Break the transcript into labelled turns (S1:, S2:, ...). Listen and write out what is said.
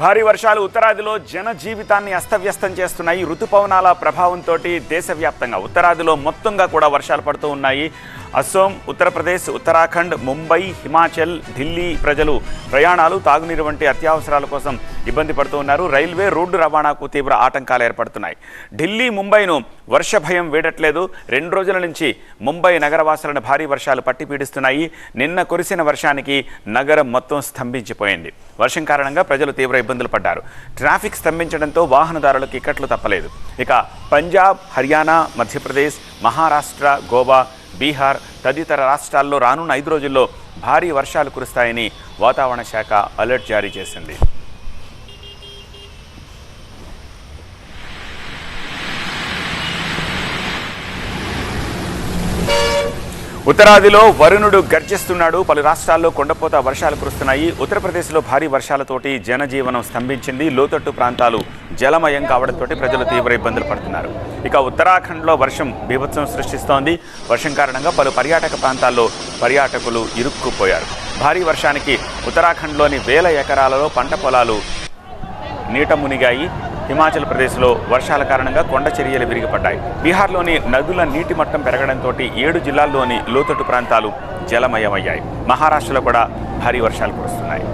S1: భారీ వర్షాలు ఉత్తరాదిలో జన జీవితాన్ని అస్తవ్యస్తం చేస్తున్నాయి ఋతుపవనాల ప్రభావంతో దేశవ్యాప్తంగా ఉత్తరాదిలో మొత్తంగా కూడా వర్షాలు పడుతూ ఉన్నాయి. అస్సోం ఉత్తరప్రదేశ్ ఉత్తరాఖండ్ ముంబై హిమాచల్ ఢిల్లీ ప్రజలు ప్రయాణాలు తాగునీరు వంటి అత్యవసరాల కోసం ఇబ్బంది పడుతూ ఉన్నారు. రైల్వే రోడ్డు రవాణాకు తీవ్ర ఆటంకాలు ఏర్పడుతున్నాయి. ఢిల్లీ ముంబైను వర్ష భయం వేడట్లేదు. రెండు రోజుల నుంచి ముంబై నగరవాసులను భారీ వర్షాలు పట్టి పీడిస్తున్నాయి. నిన్న కురిసిన వర్షానికి నగరం మొత్తం స్తంభించిపోయింది. వర్షం కారణంగా ప్రజలు తీవ్ర ఇబ్బందులు పడ్డారు. ట్రాఫిక్ స్తంభించడంతో వాహనదారులకు ఇక్కట్లు తప్పలేదు. ఇక పంజాబ్ హర్యానా మధ్యప్రదేశ్ మహారాష్ట్ర గోవా బీహార్ తదితర రాష్ట్రాల్లో రానున్న ఐదు రోజుల్లో భారీ వర్షాలు కురుస్తాయని వాతావరణ శాఖ అలర్ట్ జారీ చేసింది. ఉత్తరాదిలో వరుణుడు గర్జిస్తున్నాడు. పలు రాష్ట్రాల్లో కొండపోత వర్షాలు కురుస్తున్నాయి. ఉత్తరప్రదేశ్లో భారీ వర్షాలతోటి జనజీవనం స్తంభించింది. లోతట్టు ప్రాంతాలు జలమయం కావడంతో ప్రజలు తీవ్ర ఇబ్బందులు పడుతున్నారు. ఇక ఉత్తరాఖండ్లో వర్షం బీభత్సం సృష్టిస్తోంది. వర్షం కారణంగా పలు పర్యాటక ప్రాంతాల్లో పర్యాటకులు ఇరుక్కుపోయారు. భారీ వర్షానికి ఉత్తరాఖండ్లోని వేల ఎకరాలలో పంట పొలాలు నీట మునిగాయి. హిమాచల్ ప్రదేశ్లో వర్షాల కారణంగా కొండ చర్యలు విరిగిపడ్డాయి. బీహార్లోని నదుల నీటి మట్టం పెరగడంతో ఏడు జిల్లాల్లోని లోతట్టు ప్రాంతాలు జలమయమయ్యాయి. మహారాష్ట్రలో కూడా భారీ వర్షాలు కురుస్తున్నాయి.